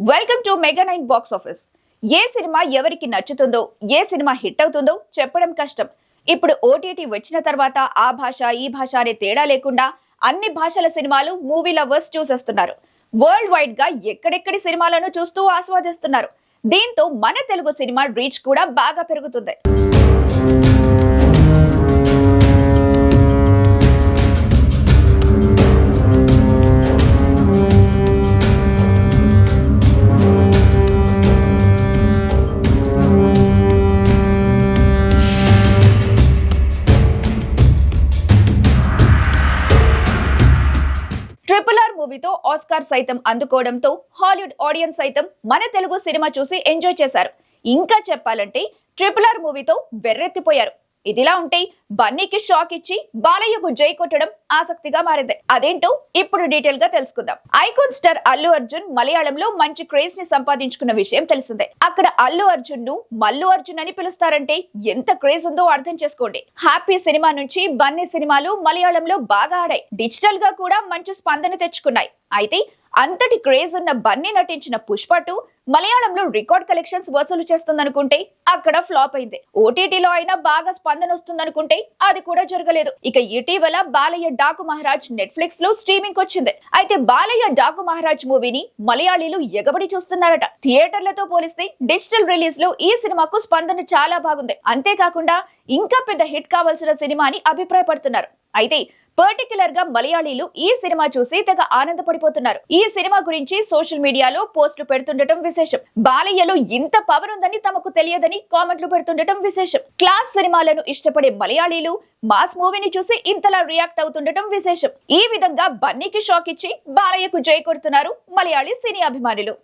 Welcome to Mega nine box office ఏ సినిమా ఎవరికి నచ్చుతుందో ఏ సినిమా హిట్ అవుతుందో చెప్పడం కష్టం. ఇప్పుడు ఓటీటీ వచ్చిన తర్వాత ఆ భాష ఈ భాష అనే తేడా లేకుండా అన్ని భాషల సినిమాలు మూవీ లవర్స్ చూసేస్తున్నారు. వరల్డ్ వైడ్గా ఎక్కడెక్కడి సినిమాలను చూస్తూ ఆస్వాదిస్తున్నారు. దీంతో మన తెలుగు సినిమా రీచ్ కూడా బాగా పెరుగుతుంది. ట్రిపుల్ ఆర్ మూవీతో ఆస్కార్ సైతం అందుకోవడంతో హాలీవుడ్ ఆడియన్స్ సైతం మన తెలుగు సినిమా చూసి ఎంజాయ్ చేశారు. ఇంకా చెప్పాలంటే ట్రిపుల్ ఆర్ మూవీతో బెర్రెత్తిపోయారు ఇదిలా ఉంటే బన్నీకి షాక్ ఇచ్చి బాలయ్యకు జై కొట్టడం ఆసక్తిగా మారింది. అదేంటో ఇప్పుడు డీటెయిల్గా తెలుసుకుందాం. ఐకాన్ స్టార్ అల్లు అర్జున్ మలయాళంలో మంచి క్రేజ్ని సంపాదించుకున్న విషయం తెలిసిందే. అక్కడ అల్లు అర్జున్ను మల్లు అర్జున్ అని పిలుస్తారంటే ఎంత క్రేజ్ ఉందో అర్థం చేసుకోండి. హ్యాపీ సినిమా నుంచి బన్నీ సినిమాలు మలయాళంలో బాగా ఆడాయి. డిజిటల్గా కూడా మంచి స్పందన తెచ్చుకున్నాయి. అయితే అంతటి క్రేజ్ ఉన్న బన్నీ నటించిన పుష్ప టూ మలయాళంలో రికార్డ్ కలెక్షన్స్ వసూలు చేస్తుందనుకుంటే అక్కడ ఫ్లాప్ అయింది. ఓటీటీలో అయినా బాగా స్పందన వస్తుందనుకుంటే అది కూడా జరగలేదు. ఇక ఇటీవల బాలయ్య డాకు మహారాజ్ నెట్ఫ్లిక్స్లో స్ట్రీమింగ్ వచ్చింది అయితే బాలయ్య డాకు మహారాజ్ మూవీని మలయాళీలు ఎగబడి చూస్తున్నారట. థియేటర్లతో పోలిస్తే డిజిటల్ రిలీజ్లో ఈ సినిమాకు స్పందన చాలా బాగుంది. అంతేకాకుండా ఇంకా పెద్ద హిట్ కావాల్సిన సినిమా అని అభిప్రాయపడుతున్నారు. అయితే పర్టికులర్గా మలయాళీలు ఈ సినిమా చూసి తెగ ఆనందపడిపోతున్నారు. ఈ సినిమా గురించి సోషల్ మీడియాలో పోస్టులు పెడుతుండటం విశేషం. బాలయ్యలో ఇంత పవర్ ఉందని తమకు తెలియదని కామెంట్లు పెడుతుండటం విశేషం. క్లాస్ సినిమాలను ఇష్టపడే మలయాళీలు మాస్ మూవీని చూసి ఇంతలా రియాక్ట్ అవుతుండటం విశేషం. ఈ విధంగా బన్నీకి షాక్ ఇచ్చి బాలయ్యకు జై కొడుతున్నారు మలయాళీ సినీ అభిమానులు.